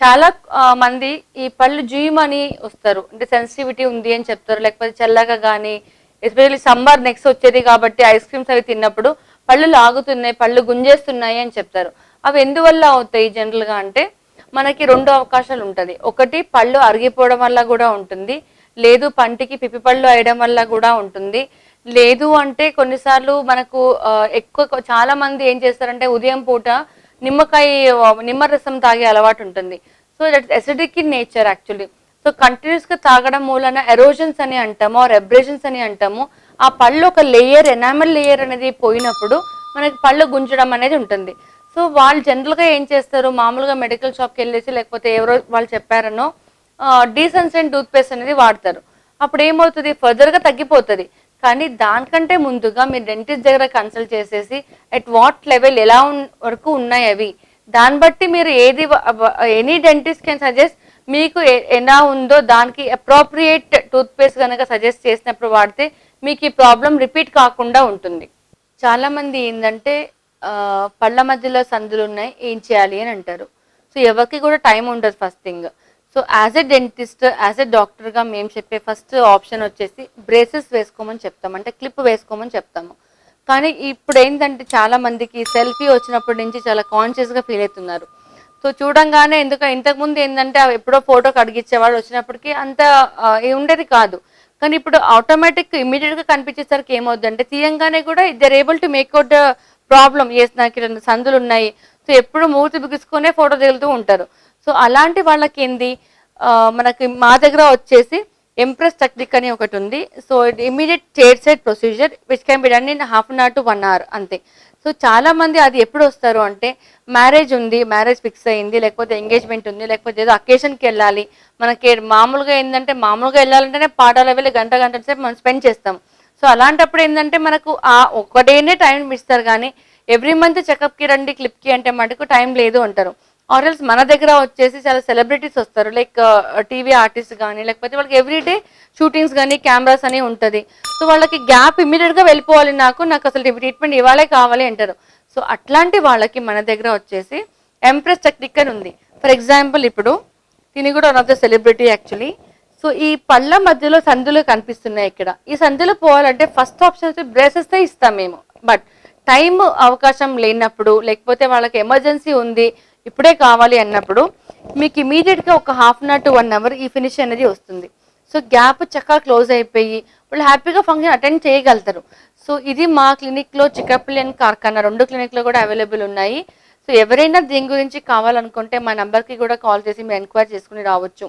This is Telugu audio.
చాలా మంది ఈ పళ్ళు జూయమని వస్తారు. అంటే సెన్సిటివిటీ ఉంది అని చెప్తారు. లేకపోతే చల్లగా కానీ ఎస్పెషల్లీ సమ్మర్ నెక్స్ట్ వచ్చేది కాబట్టి ఐస్ క్రీమ్స్ అవి తిన్నప్పుడు పళ్ళు లాగుతున్నాయి పళ్ళు గుంజేస్తున్నాయి అని చెప్తారు. అవి ఎందువల్ల అవుతాయి జనరల్గా అంటే మనకి రెండు అవకాశాలు ఉంటుంది. ఒకటి పళ్ళు అరిగిపోవడం వల్ల కూడా ఉంటుంది. లేదు పంటికి పిప్పి పళ్ళు వేయడం వల్ల కూడా ఉంటుంది. లేదు అంటే కొన్నిసార్లు మనకు ఎక్కువ చాలా మంది ఏం చేస్తారంటే ఉదయం పూట నిమ్మకాయ నిమ్మరసం తాగే అలవాటు ఉంటుంది. So that acidic in nature actually so కంటిన్యూస్గా తాగడం మూలన ఎరోజన్స్ అని అంటాము ఆర్ ఎబ్రేషన్స్ అని అంటాము. ఆ పళ్ళు ఒక లేయర్ ఎనామల్ లేయర్ అనేది పోయినప్పుడు మనకి పళ్ళు గుంజడం అనేది ఉంటుంది. సో వాళ్ళు జనరల్గా ఏం చేస్తారు? మామూలుగా మెడికల్ షాప్కి వెళ్ళేసి లేకపోతే ఎవరో వాళ్ళు చెప్పారనో డీసెన్సెంట్ టూత్ పేస్ట్ అనేది వాడతారు. అప్పుడు ఏమవుతుంది? ఫర్దర్గా తగ్గిపోతుంది. కానీ దానికంటే ముందుగా మీరు డెంటిస్ట్ దగ్గర కన్సల్ట్ చేసేసి అట్ వాట్ లెవెల్ ఎలా ఉన్- వరకు ఉన్నాయి అవి? దాన్ని బట్టి మీరు ఏది ఎనీ డెంటిస్ట్ కెన్ సజెస్ట్ మీకు ఎలా ఉందో దానికి అప్రోప్రియేట్ టూత్పేస్ట్ కనుక సజెస్ట్ చేసినప్పుడు వాడితే మీకు ఈ ప్రాబ్లం రిపీట్ కాకుండా ఉంటుంది. చాలా మంది ఏంటంటే పళ్ళ మధ్యలో సందులు ఉన్నాయి ఏం చేయాలి అని అంటారు. సో ఎవరికి కూడా టైం ఉండదు first thing so as a dentist as a డాక్టర్గా మేము చెప్పే ఫస్ట్ ఆప్షన్ వచ్చేసి బ్రేసెస్ వేసుకోమని చెప్తాం. అంటే క్లిప్ వేసుకోమని చెప్తాము. కానీ ఇప్పుడు ఏంటంటే చాలా మందికి సెల్ఫీ వచ్చినప్పటి నుంచి చాలా కాన్షియస్గా ఫీల్ అవుతున్నారు. సో చూడంగానే ఎందుకు ఇంతకుముందు ఏంటంటే అవి ఎప్పుడో ఫోటో కడిగిచ్చేవాడు వచ్చినప్పటికీ అంత ఏ ఉండేది కాదు. కానీ ఇప్పుడు ఆటోమేటిక్ ఇమీడియట్గా కనిపించేసరికి ఏమవుద్దంటే తీయంగానే కూడా they're able to make out problems నాకు ఇలా సందులు ఉన్నాయి సో ఎప్పుడు మూతి బిగుసుకునే ఫోటో దిగుతూ ఉంటారు. సో అలాంటి వాళ్ళకి ఏంది మనకి మా దగ్గర వచ్చేసి ఎంప్రెస్ టెక్నిక్ అని ఒకటి ఉంది. So immediate chair side procedure which can be done in half an hour to one hour అంతే. సో చాలా మంది అది ఎప్పుడు వస్తారు అంటే మ్యారేజ్ ఉంది మ్యారేజ్ ఫిక్స్ అయింది లేకపోతే ఎంగేజ్మెంట్ ఉంది లేకపోతే ఏదో అకేషన్కి వెళ్ళాలి. మనకి మామూలుగా ఏంటంటే మామూలుగా వెళ్ళాలంటేనే పాఠాలు వెళ్ళి గంట గంట సేపు మనం స్పెండ్ చేస్తాం. సో అలాంటప్పుడు ఏంటంటే మనకు ఆ ఒక్క డేనే టైం ఇస్తారు కానీ ఎవ్రీ మంత్ చెకప్కి రండి క్లిప్కి అంటే మటుకు టైం లేదు అంటారు. ఆర్ఎల్స్ మన దగ్గర వచ్చేసి చాలా సెలబ్రిటీస్ వస్తారు. లైక్ టీవీ ఆర్టిస్ట్ కానీ లేకపోతే వాళ్ళకి ఎవ్రీడే షూటింగ్స్ కానీ కెమెరాస్ అని ఉంటుంది. సో వాళ్ళకి గ్యాప్ ఇమీడియట్గా వెళ్ళిపోవాలి నాకు. నాకు అసలు ట్రీట్మెంట్ ఇవ్వాలే కావాలి అంటారు. సో అట్లాంటి వాళ్ళకి మన దగ్గర వచ్చేసి ఎంప్రెస్ టెక్నిక్ అని ఉంది. ఫర్ ఎగ్జాంపుల్ ఇప్పుడు తిని కూడా one of the celebrity actually so ఈ పళ్ళ మధ్యలో సందులు కనిపిస్తున్నాయి ఇక్కడ. ఈ సందులు పోవాలంటే ఫస్ట్ ఆప్షన్ వచ్చి బ్రేసెస్తే ఇస్తాం మేము. బట్ టైం అవకాశం లేనప్పుడు లేకపోతే వాళ్ళకి ఎమర్జెన్సీ ఉంది ఇప్పుడే కావాలి అన్నప్పుడు మీకు ఇమీడియట్గా ఒక half an hour to one hour ఈ ఫినిష్ అనేది వస్తుంది. సో గ్యాప్ చక్కగా క్లోజ్ అయిపోయి వాళ్ళు హ్యాపీగా ఫంక్షన్ అటెండ్ చేయగలుగుతారు. సో ఇది మా క్లినిక్లో చికప్లి అండ్ కార్ఖానా రెండు క్లినిక్లో కూడా అవైలబుల్ ఉన్నాయి. సో ఎవరైనా దీని గురించి కావాలనుకుంటే మా నెంబర్కి కూడా కాల్ చేసి మీరు ఎంక్వైరీ చేసుకుని రావచ్చు.